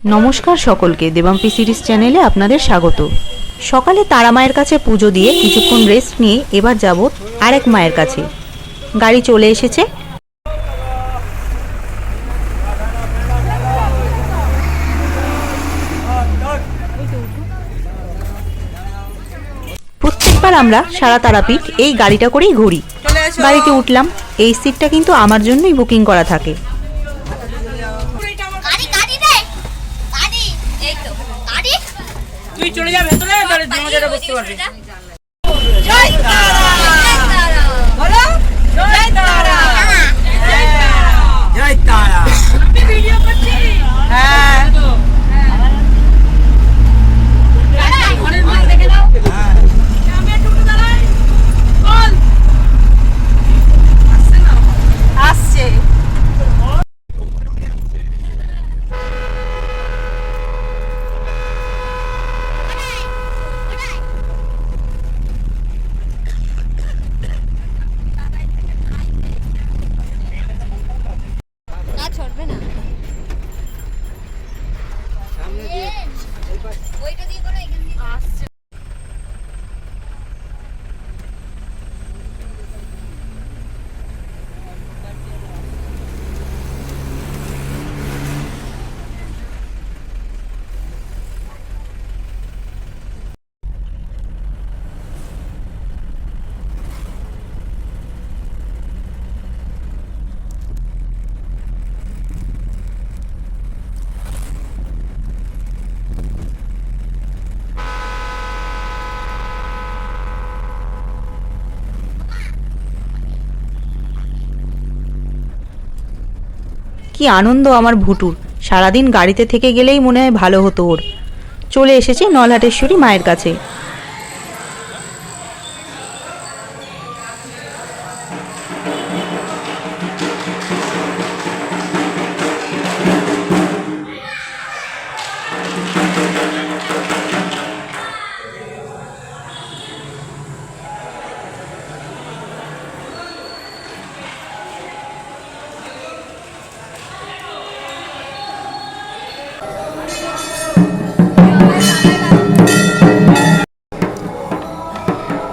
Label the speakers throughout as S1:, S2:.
S1: নমস্কার সকলকে দেবাম্পি সিরিজ চ্যানেলে আপনাদের স্বাগত। সকালে তারা মায়ের কাছে পুজো দিয়ে কিছুক্ষণ রেস্ট নিয়ে এবার যাব আরেক মায়ের কাছে। গাড়ি চলে এসেছে। প্রত্যেকবার আমরা সারা তারাপীঠ এই গাড়িটা করেই ঘুরি। গাড়িতে উঠলাম এই সিটটা কিন্তু আমার জন্যই বুকিং করা থাকে
S2: গাড়ি গাড়ি রে গাড়ি এই তো গাড়ি
S3: তুই চলে যা ভেতরে তাহলে বুঝতে পারবি
S2: জয় তারা
S3: বলো জয় তারা জয় তারা ভিডিও করছি হ্যাঁ ঘরের মধ্যে দেখে নাও আমি একটু উঠে দাঁড়াই বল আসছে না আসছে
S2: না ছড়বে না ওইটা দিয়ে করো এখান দিয়ে আসছে
S1: কি আনন্দ আমার ভুটুর। সারাদিন গাড়িতে থেকে গেলেই মনে হয় ভালো হতো ওর। চলে এসেছে নলহাটেশ্বরী মায়ের কাছে।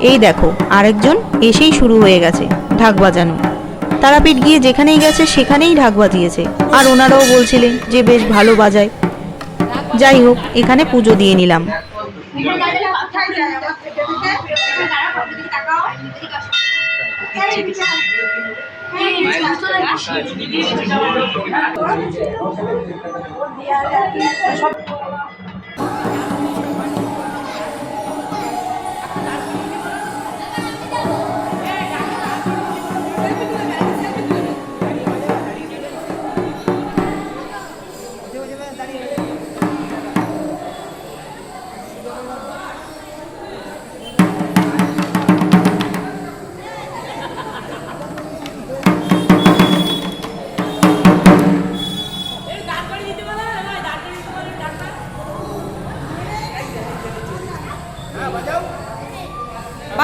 S1: এই দেখো, আরেকজন এসেই শুরু হয়ে গেছে, ঢাক বাজানো। তারাপীঠ গিয়ে যেখানেই গেছে, সেখানেই ঢাক বাজিয়েছে। আর ওনারাও বলছিলেন যে বেশ ভালো বাজায়। যাই হোক, এখানে পুজো দিয়ে নিলাম।
S3: সব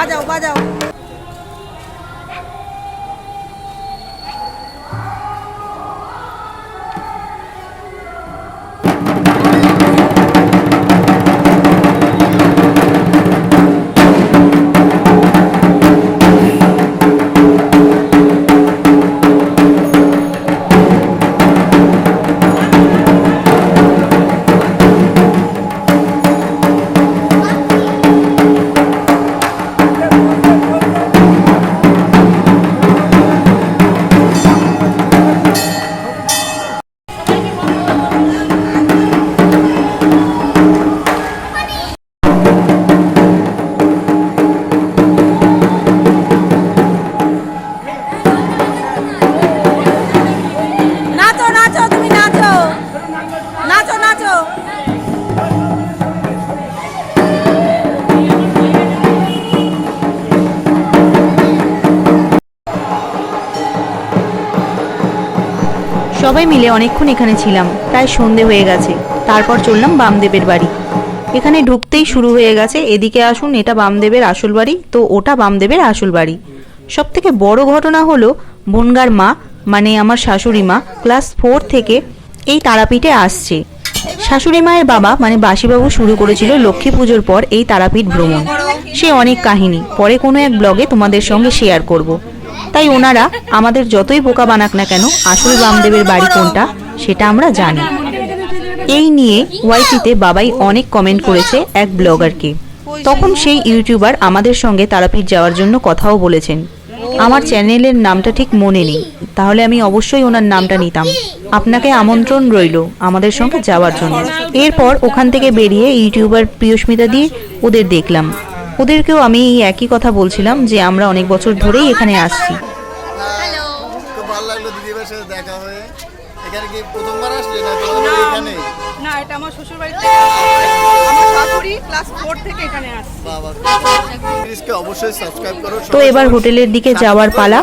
S3: 八角八
S1: সবাই মিলে অনেকক্ষণ এখানে ছিলাম। প্রায় সন্ধে হয়ে গেছে। তারপর চললাম বামদেবের বাড়ি। এখানে ঢুকতেই শুরু হয়ে গেছে, এদিকে আসুন, এটা বামদেবের আসল বাড়ি, তো ওটা বামদেবের আসল বাড়ি। সব থেকে বড় ঘটনা হলো, বনগার মা মানে আমার শাশুড়ি মা, ক্লাস ফোর থেকে এই তারাপীঠে আসছে। শাশুড়ি মায়ের বাবা মানে বাসিবাবু শুরু করেছিল লক্ষ্মী পুজোর পর এই তারাপীঠ ভ্রমণ। সে অনেক কাহিনী, পরে কোনো এক ব্লগে তোমাদের সঙ্গে শেয়ার করব। তাই ওনারা আমাদের যতই বোকা বানাক না কেন, আসল বামদেবের বাড়ি কোনটা সেটা আমরা জানি। এই নিয়ে ওয়াইটিতে বাবাই অনেক কমেন্ট করেছে এক ব্লগারকে। তখন সেই ইউটিউবার আমাদের সঙ্গে তারাপীঠ যাওয়ার জন্য কথাও বলেছেন। আমার চ্যানেলের নামটা ঠিক মনে নেই, তাহলে আমি অবশ্যই ওনার নামটা নিতাম। আপনাকে আমন্ত্রণ রইল আমাদের সঙ্গে যাওয়ার জন্য। এরপর ওখান থেকে বেরিয়ে ইউটিউবার প্রিয়স্মিতা দিয়ে ওদের দেখলাম। ওদেরকেও আমি এই একই কথা বলছিলাম যে আমরা অনেক বছর ধরেই এখানে আসছি।
S2: হ্যালো
S4: খুব ভালো লাগল দিদিভাইয়ের সাথে দেখা হয়ে। এখানে কি প্রথমবার আসলে না এখানে?
S3: না এটা আমার শ্বশুর বাড়ি থেকে আমার শাশুড়ি ক্লাস ফোর থেকে এখানে আসছে।
S4: বাবা প্লিজকে অবশ্যই সাবস্ক্রাইব করো
S1: তো এবার হোটেলের দিকে যাওয়ার পালা।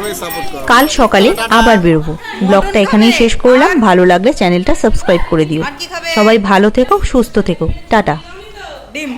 S1: কাল সকালে আবার বেরোবো। ব্লগটা এখানেই শেষ করলাম। ভালো লাগলে চ্যানেলটা সাবস্ক্রাইব করে দিও। সবাই ভালো থেকো সুস্থ থেকো। টাটা।
S3: ডিম।